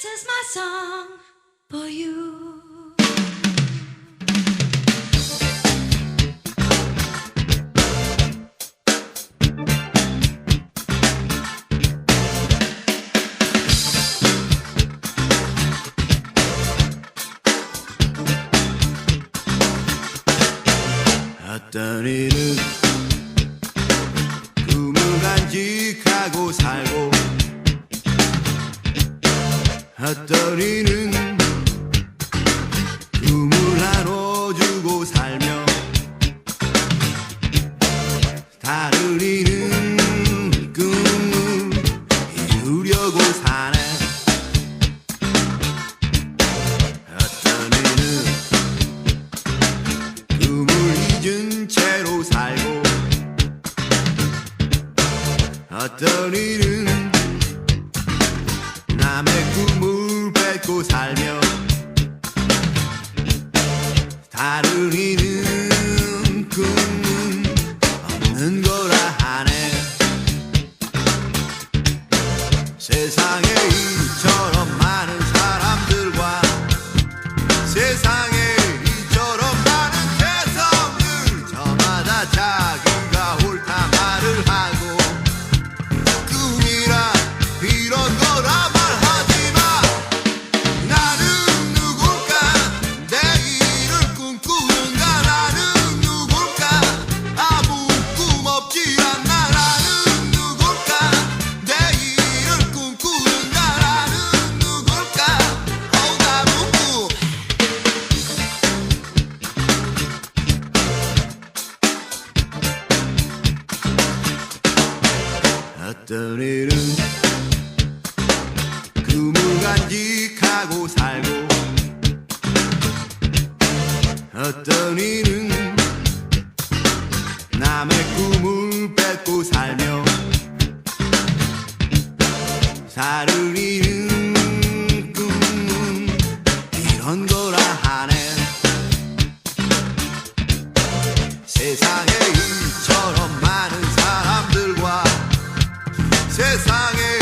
This is my song for you. 어떤 이는 꿈을 나눠주고 살며 다른 이는 꿈을 이루려고 사네. 어떤 이는 꿈을 잊은 채로 살고 어떤 이는 남의 꿈을 뺏고 살며 다른 이는 꿈은 없는 거라 하네. 세상에 이처럼 많은 어떤 일은 꿈을 간직하고 살고 어떤 일은 남의 꿈을 뺏고 살며 사는 일은 꿈은 이런 거라 하네. 세상의 일처럼 세상에